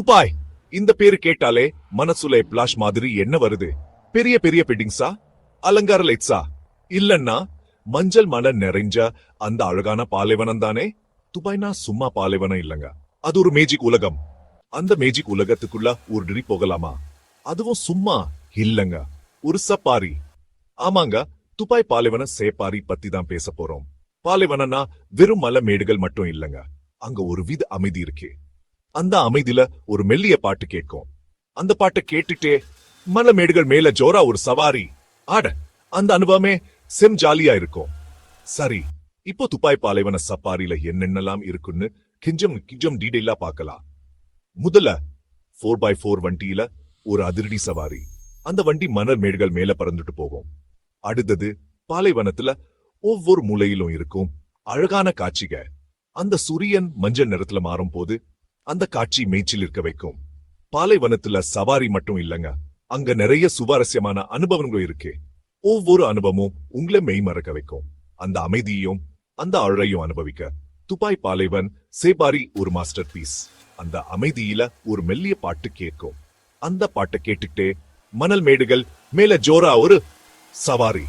துப்பாய் இந்த பேரு கேட்டாலே மனசுல பிளாஷ் மாதிரி என்ன வருது? பெரிய பெரிய பில்டிங்ஸா அலங்கார லைட்ஸா இல்லன்னா மஞ்சள் மலை நிறைஞ்ச அந்த அழகான பாலைவனம் தானே? துபாய்னா சும்மா பாலைவனம் இல்லங்க. அது ஒரு மேஜிக் உலகம். அந்த மேஜிக் உலகத்துக்குள்ள ஒரு டிரி போகலாமா? அதுவும் சும்மா இல்லங்க. ஒரு சப்பாரி. ஆமாங்க துபாய் பாலைவன சேப்பாரி பத்தி தான் பேச போறோம். பாலைவனம்னா வெறும் மலை மேடுகள் மட்டும் இல்லங்க. அங்க ஒரு வித அமைதி இருக்கு. அந்த அமைதியில ஒரு மெல்லிய பாட்டு கேட்கும். அந்த பாட்டை கேட்டுட்டே மலை மேடுகள் மேல ஜோரா ஒரு சவாரி. ஆட அந்த அனுபவமே செம் ஜாலியா இருக்கும். சரி இப்போ துப்பாய் பாலைவன சப்பாரியில என்னென்னலாம் இருக்குன்னு கிஞ்சம் கிஞ்சம் டீடைலா பார்க்கலாம். முதல்ல ஃபோர் பை ஃபோர் வண்டியில ஒரு அதிரடி சவாரி. அந்த வண்டி மணல் மேடுகள் மேல பறந்துட்டு போகும். அடுத்தது பாலைவனத்துல ஒவ்வொரு மூலையிலும் இருக்கும் அழகான காட்சிக. அந்த சூரியன் மஞ்சள் நிறத்துல மாறும் போது அந்த காட்சி மேய்ச்சில் இருக்க வைக்கும். பாலைவனத்துல சவாரி மட்டும் இல்லங்க. அங்க நிறைய சுவாரஸ்யமான அனுபவங்களும் இருக்கு. ஒவ்வொரு அனுபவமும் உங்களை மெய் மறக்க வைக்கும். அந்த அமைதியையும் அந்த அழகையும் அனுபவிக்க. துபாய் பாலைவன் சேபாரி ஒரு மாஸ்டர் பீஸ் அந்த அமைதியில ஒரு மெல்லிய பாட்டு கேட்கும். அந்த பாட்டை கேட்டுட்டே மணல் மேடுகள் மேல ஜோரா ஒரு சவாரி.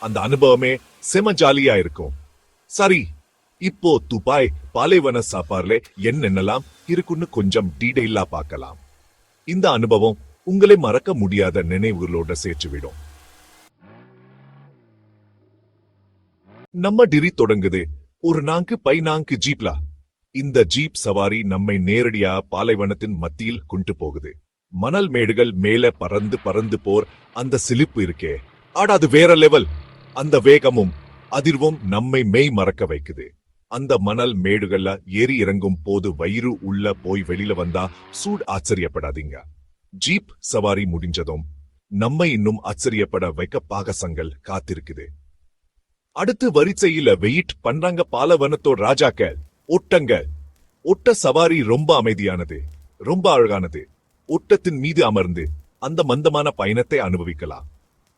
அந்த அனுபவமே செம ஜாலியா இருக்கும். சரி இப்போ துபாய் பாலைவன சாப்பாடுல என்னென்னலாம் இருக்குன்னு கொஞ்சம் டீடைலா பார்க்கலாம். இந்த அனுபவம் உங்களை மறக்க முடியாத நினைவுகளோட சேர்த்து விடும் நம்ம டிரி தொடங்குது. ஒரு நான்கு பை நான்கு ஜீப்லா. இந்த ஜீப் சவாரி நம்மை நேரடியா பாலைவனத்தின் மத்தியில் கொண்டு போகுது. மணல் மேடுகள் மேல பறந்து பறந்து போர் அந்த சிலிப்பு இருக்கே. ஆடா அது வேற லெவல் அந்த வேகமும் அதிர்வும் நம்மை மெய் மறக்க வைக்குது. அந்த மணல் மேடுகள்ல ஏறி இறங்கும் போது வயிறு உள்ள போய் வெளியில வந்தா சூட் ஆச்சரியப்படாதீங்க. ஜீப் சவாரி முடிஞ்சதும் நம்மை இன்னும் ஆச்சரியப்பட வைக்க பாகசங்கள் காத்திருக்குது. அடுத்து வரிசையில வெயிட் பண்றாங்க பாலவனத்தோட ராஜாக்கள் ஒட்டங்க ஒட்ட சவாரி ரொம்ப அமைதியானது ரொம்ப அழகானது. ஒட்டத்தின் மீது அமர்ந்து அந்த மந்தமான பயணத்தை அனுபவிக்கலாம்.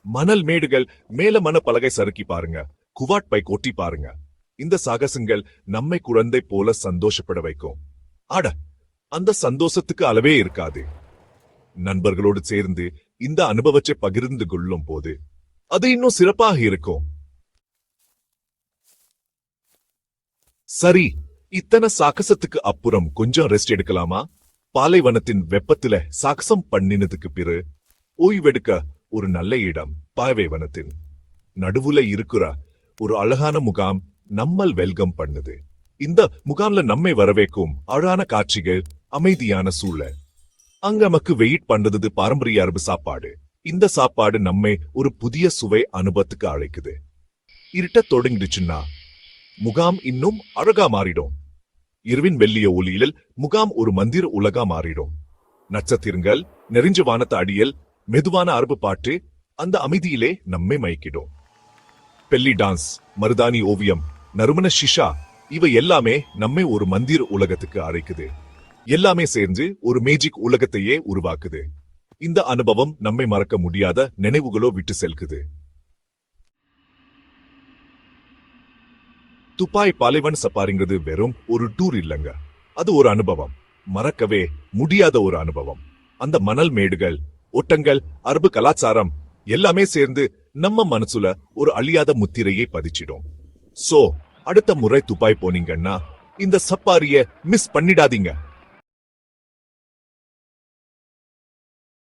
மணல் மேடுகள் மேல மன பலகை சறுக்கி பாருங்க குவாட் பை கொட்டி பாருங்க. இந்த சாகசங்கள் நம்மை குழந்தை போல சந்தோஷப்பட வைக்கும். ஆட அந்த சந்தோஷத்துக்கு அளவே இருக்காது. நண்பர்களோடு சேர்ந்து இந்த அனுபவத்தை பகிர்ந்து கொள்ளும் போது அது இன்னும் சிறப்பாக இருக்கும். சரி இத்தனை சாகசத்துக்கு அப்புறம் கொஞ்சம் ரெஸ்ட் எடுக்கலாமா? பாலைவனத்தின் வெப்பத்துல சாகசம் பண்ணினதுக்கு பிறகு ஓய்வெடுக்க ஒரு நல்ல இடம் பாலைவனத்தின் நடுவுல இருக்கிற ஒரு அழகான முகாம் நம்மல் வெல்கம் பண்ணுது. இந்த முகாம்ல நம்மை வரவேற்கும் அழகான காட்சிகள் அமைதியான சூழல். அங்க நமக்கு வெயிட் பண்றது பாரம்பரிய அரபு சாப்பாடு. இந்த சாப்பாடு நம்மை ஒரு புதிய சுவை அனுபவத்துக்கு அழைக்குது. இருட்ட தொடங்கிடுச்சுன்னா முகாம் இன்னும் அழகா மாறிடும். இரவின் வெள்ளிய ஒளியில் முகாம் ஒரு மந்திர உலகா மாறிடும். நட்சத்திரங்கள் நெறிஞ்ச வானத்த அடியல் மெதுவான அரபு பாட்டு அந்த அமைதியிலே நம்மை மயக்கிடும். பெல்லி டான்ஸ் மருதானி ஓவியம் நறுமண ஷிஷா இவை எல்லாமே நம்மை ஒரு மந்திர உலகத்துக்கு அழைக்குது. எல்லாமே சேர்ந்து ஒரு மேஜிக் உலகத்தையே உருவாக்குது. இந்த அனுபவம் நம்மை மறக்க முடியாத நினைவுகளோ விட்டு செல்குது. துப்பாய் பாலைவன் சப்பாரிங்கிறது வெறும் ஒரு டூர் இல்லங்க. அது ஒரு அனுபவம். மறக்கவே முடியாத ஒரு அனுபவம். அந்த மணல் மேடுகள் ஓட்டங்கள் அரபு கலாச்சாரம் எல்லாமே சேர்ந்து நம்ம மனசுல ஒரு அழியாத முத்திரையை பதிச்சிடும். சோ அடுத்த முறை துப்பாய் போனீங்கன்னா இந்த சப்பாரிய மிஸ் பண்ணிடாதீங்க.